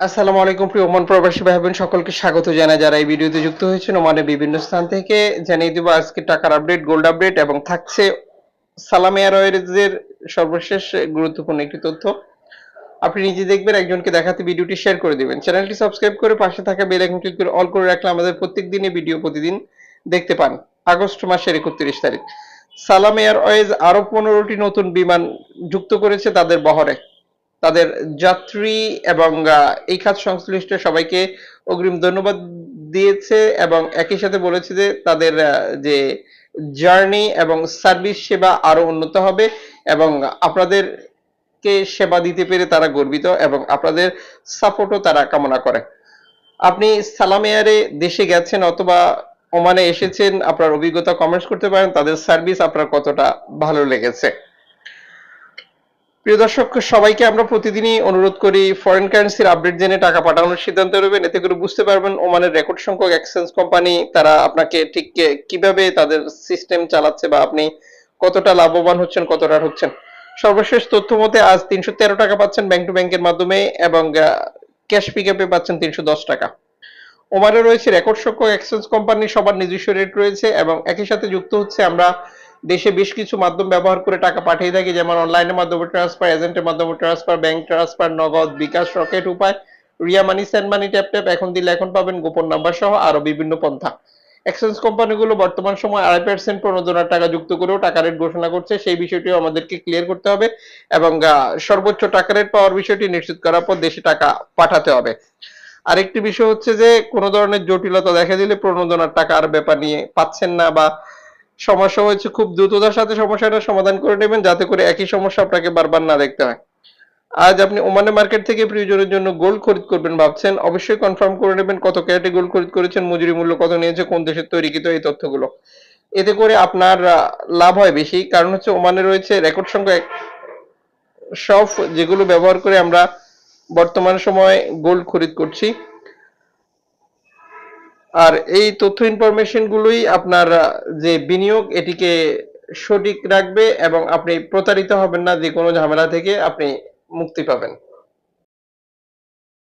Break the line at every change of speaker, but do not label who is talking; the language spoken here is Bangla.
আসসালামু আলাইকুম প্রিয় ওমান প্রবাসী ভাই বোন সকলকে স্বাগত জানাই। যারা এই ভিডিওতে যুক্ত হয়েছেন ওমানের বিভিন্ন স্থান থেকে, জানিয়ে দিব আজকে টাকার আপডেট গোল্ড আপডেট এবং থাকছে সালাম এয়ারওয়েজের সর্বশেষ গুরুত্বপূর্ণ একটি তথ্য। আপনি নিজে দেখবেন, একজনকে দেখাতে ভিডিওটি শেয়ার করে দিবেন। চ্যানেলটি সাবস্ক্রাইব করে পাশে থাকা বেল আইকন ক্লিক করে অল করে রাখলে আমাদের প্রত্যেক দিনে ভিডিও প্রতিদিন দেখতে পান। আগস্ট মাসের একত্রিশ তারিখ। সালাম এয়ারওয়েজ আরও পনেরোটি নতুন বিমান যুক্ত করেছে তাদের বহরে। তাদের যাত্রী এবং এই খাত সংশ্লিষ্ট সবাইকে অগ্রিম ধন্যবাদ দিয়েছে এবং একই সাথে বলেছে যে তাদের যে জার্নি এবং সার্ভিস সেবা আরও উন্নত হবে এবং আপনাদেরকে সেবা দিতে পেরে তারা গর্বিত এবং আপনাদের সাপোর্টও তারা কামনা করে। আপনি সালাম এয়ারে দেশে গেছেন অথবা ওমানে এসেছেন, আপনার অভিজ্ঞতা কমেন্টস করতে পারেন, তাদের সার্ভিস আপনার কতটা ভালো লেগেছে। প্রিয় দর্শক, সবাইকে আমরা প্রতিদিনই অনুরোধ করি ফরেন কারেন্সির আপডেট জেনে টাকা পাঠানোর সিদ্ধান্ত নেবেন। এতে করে বুঝতে পারবেন ওমানের রেকর্ড সংখ্যক এক্সচেঞ্জ কোম্পানি তারা আপনাকে ঠিক কীভাবে তাদের সিস্টেম চালাচ্ছে বা আপনি কতটা লাভবান হচ্ছেন, কতটা হচ্ছেন। সর্বশেষ তথ্য মতে আজ তিনশো তেরো টাকা পাচ্ছেন ব্যাংক টু ব্যাংকের মাধ্যমে এবং ক্যাশ পিকআপে পাচ্ছেন তিনশো দশ টাকা। ওমানে রয়েছে রেকর্ড সংখ্যক এক্সচেঞ্জ কোম্পানি সবার নিজস্ব রেট রয়েছে এবং একই সাথে যুক্ত হচ্ছে আমরা দেশে বেশ কিছু মাধ্যম ব্যবহার করে টাকা পাঠিয়ে থাকি, যেমন অনলাইনের মাধ্যমে ট্রান্সফার এজেন্টের মাধ্যমে transfer bank transfer Nagad, bKash Rocket Upay, Ria money send money tap tap এখন দিলে এখন পাবেন গোপন নাম্বার সহ আরও বিভিন্ন পন্থা। এক্সচেঞ্জ কোম্পানিগুলো বর্তমান সময় আড়াই পার্সেন্ট প্রণোদনার টাকা যুক্ত করেও টাকা রেট ঘোষণা করছে, সেই বিষয়টিও আমাদেরকে ক্লিয়ার করতে হবে এবং সর্বোচ্চ টাকা রেট পাওয়ার বিষয়টি নিশ্চিত করার পর দেশে টাকা পাঠাতে হবে। আরেকটি বিষয় হচ্ছে যে, কোনো ধরনের জটিলতা দেখা দিলে প্রণোদনার টাকার ব্যাপার নিয়ে পাচ্ছেন না বা সমস্যা হয়েছে, খুব দ্রুততার সাথে সমস্যাটা সমাধান করে নেবেন, যাতে করে একই সমস্যা আপনাকে বারবার না দেখতে হয়। আজ আপনি ওমানে মার্কেট থেকে প্রিয়জনের জন্য গোল্ড খরিদ করবেন ভাবছেন, অবশ্যই কনফার্ম করে নেবেন কত ক্যারেটে গোল্ড খরিদ করেছেন, মজুরি মূল্য কত নিয়েছে, কোন দেশের তৈরি তৈরিকৃত এই তথ্যগুলো। এতে করে আপনার লাভ হয় বেশি, কারণ হচ্ছে ওমানে রয়েছে রেকর্ড সংখ্যা সব যেগুলো ব্যবহার করে আমরা বর্তমান সময়ে গোল্ড খরিদ করছি। আর এই তথ্য ইনফরমেশন গুলোই আপনার যে বিনিয়োগ, এটিকে সঠিক রাখবে এবং আপনি প্রতারিত হবেন না যে কোনো ঝামেলা থেকে আপনি মুক্তি পাবেন।